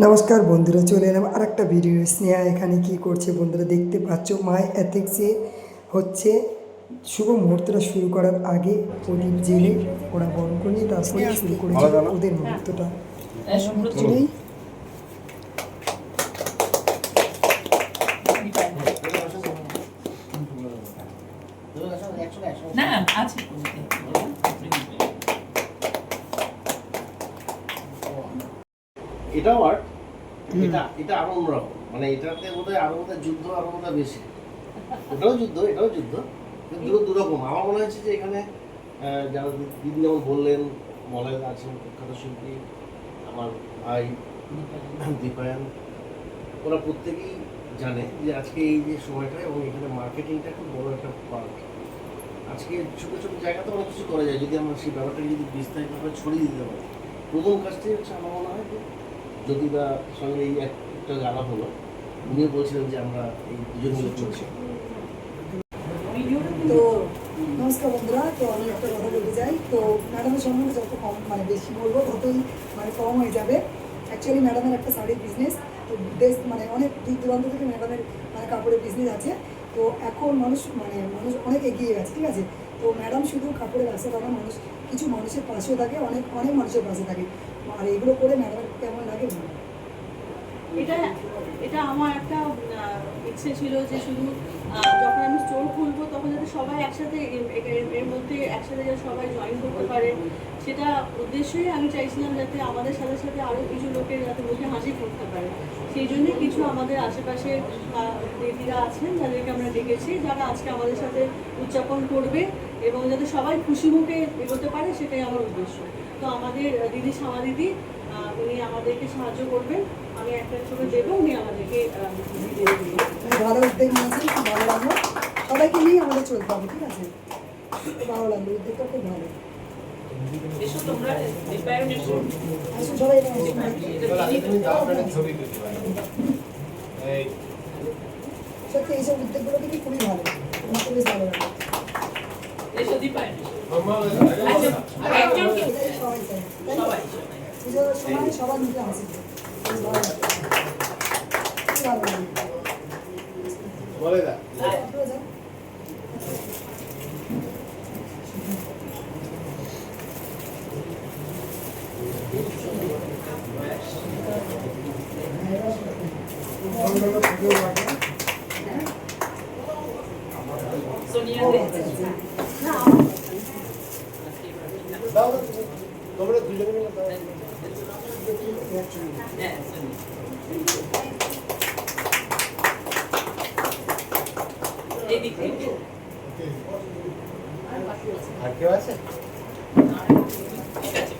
নমস্কার বন্ধুরা চলে এলাম আর একটা ভিডিও স্নেহা এখানে কি করছে বন্ধুরা দেখতে পাচ্ছ মাই অ্যাথিক্সে হচ্ছে শুভ মুহূর্তটা শুরু করার আগে প্রদীপ জেলে ওরা বরণ করে নিয়ে তারপরে শুরু করেছে ওদের মুহূর্তটা। না আছে এটাও আর্ট এটা এটা আরও অন্যরকম। মানে এটাতে বোধহয় আরও বোধহয় যুদ্ধ আরও বোধহয় বেশি। ওটাও যুদ্ধ এটাও যুদ্ধ দুটো দুরকম। আমার মনে হচ্ছে যে এখানে যারা দিদি যেমন বললেন মলয় আছেন প্রখ্যাত শিল্পী আমার ভাই দীপায়ন। ওরা প্রত্যেকেই জানে যে আজকে এই যে সময়টা এবং এখানে মার্কেটিংটা খুব বড় একটা পার্ট আজকে ছোটো ছোটো জায়গাতে অনেক কিছু করা যায়। যদি আমরা সেই ব্যাপারটাকে যদি বিস্তারিতভাবে ছড়িয়ে দিতে পারি। প্রথম কাজটি হচ্ছে আমার মনে হয় যে যদি বা সঙ্গে এই একটা গালা হলো। উনিও বলছিলেন যে আমরা এই দুজন চলছি। তো নমস্কার বন্ধুরা, তো আমি একটা কথা বলতে চাই। তো ম্যাডামের সম্বন্ধে যত কম মানে বেশি বলব, ততই মানে কম হয়ে যাবে। অ্যাকচুয়ালি ম্যাডামের একটা শাড়ির বিজনেস তো দেশ মানে অনেক দূর দূরান্ত থেকে ম্যাডামের মানে কাপড়ের বিজনেস আছে। তো এখন মানুষ মানে মানুষ অনেক এগিয়ে গেছে, ঠিক আছে? তো ম্যাডাম শুধু কাপড়ের ব্যবসা করে মানুষ, কিছু মানুষের পাশেও থাকে, অনেক অনেক মানুষের পাশে থাকে। আর এগুলো করে ম্যাডামের। এটা এটা আমার একটা ইচ্ছে ছিল যে শুধু যখন আমি স্টোর খুলবো তখন যাতে সবাই একসাথে এর মধ্যে একসাথে যাতে সবাই জয়েন করতে পারে। সেটা উদ্দেশ্যই আমি চাইছিলাম যাতে আমাদের সাথে সাথে আরও কিছু লোকের যাতে মুখে হাসি করতে পারে। সেই জন্যই কিছু আমাদের আশেপাশে দিদিরা আছেন যাদেরকে আমরা ডেকেছি, যারা আজকে আমাদের সাথে উদযাপন করবে এবং যাতে সবাই খুশি মুখে এগোতে পারে, সেটাই আমার উদ্দেশ্য। তো আমাদের দিদি শ্যামা দিদি উনি আমাদেরকে সাহায্য করবেন। আমি একটা ছবি দেবো উনি আমাদেরকে মানে ভালো উদ্যোগ নিয়েছেন খুব ভালো লাগল। সবাইকে নিয়ে আমাদের চলতে হবে ঠিক আছে? ভালো লাগল উদ্যোগটা খুব ভালো। এসো তোমরা সবাই সত্যি এইসব উদ্যোগগুলো কিন্তু খুবই ভালো খুবই ভালো লাগে এসো দীপায়ন আচ্ছা একজনকে? সবাই। পুজোর সময় সবার মুখে হাসি। বলে দা আপনারা যান। সোনিয়া ও, দে আচ্ছা, আচ্ছা। না আমার তোমরা দুজনে মিলে দাও। হ্যাঁ সোনিয়া এইদিক থেকে আর কেউ আছে ঠিক আছে